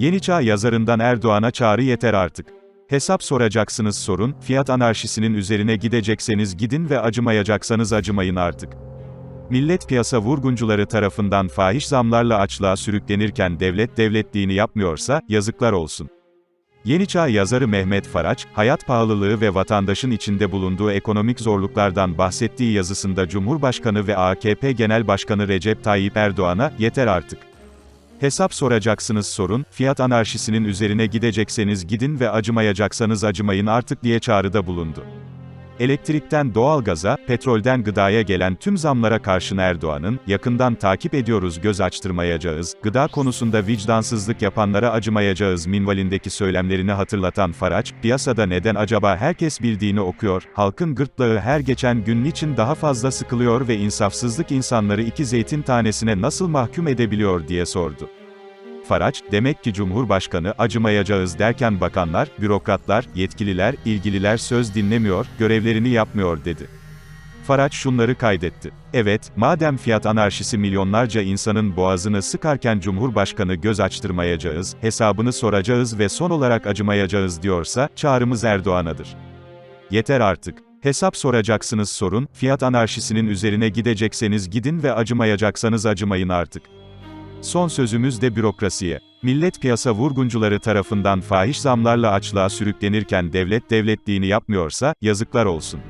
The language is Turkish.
Yeni Çağ yazarından Erdoğan'a çağrı yeter artık. Hesap soracaksınız sorun, fiyat anarşisinin üzerine gidecekseniz gidin ve acımayacaksanız acımayın artık. Millet piyasa vurguncuları tarafından fahiş zamlarla açlığa sürüklenirken devlet devletliğini yapmıyorsa, yazıklar olsun. Yeni Çağ yazarı Mehmet Faraç, hayat pahalılığı ve vatandaşın içinde bulunduğu ekonomik zorluklardan bahsettiği yazısında Cumhurbaşkanı ve AKP Genel Başkanı Recep Tayyip Erdoğan'a, yeter artık. Hesap soracaksınız sorun, fiyat anarşisinin üzerine gidecekseniz gidin ve acımayacaksanız acımayın artık diye çağrıda bulundu. Elektrikten doğalgaza, petrolden gıdaya gelen tüm zamlara karşın Erdoğan'ın, yakından takip ediyoruz göz açtırmayacağız, gıda konusunda vicdansızlık yapanlara acımayacağız minvalindeki söylemlerini hatırlatan Faraç, piyasada neden acaba herkes bildiğini okuyor, halkın gırtlağı her geçen gün niçin daha fazla sıkılıyor ve insafsızlık insanları iki zeytin tanesine nasıl mahkum edebiliyor diye sordu. Faraç, demek ki Cumhurbaşkanı acımayacağız derken bakanlar, bürokratlar, yetkililer, ilgililer söz dinlemiyor, görevlerini yapmıyor dedi. Faraç şunları kaydetti. Evet, madem fiyat anarşisi milyonlarca insanın boğazını sıkarken Cumhurbaşkanı göz açtırmayacağız, hesabını soracağız ve son olarak acımayacağız diyorsa, çağrımız Erdoğan'adır. Yeter artık. Hesap soracaksınız sorun, fiyat anarşisinin üzerine gidecekseniz gidin ve acımayacaksanız acımayın artık. Son sözümüz de bürokrasiye. Millet piyasa vurguncuları tarafından fahiş zamlarla açlığa sürüklenirken devlet devletliğini yapmıyorsa, yazıklar olsun.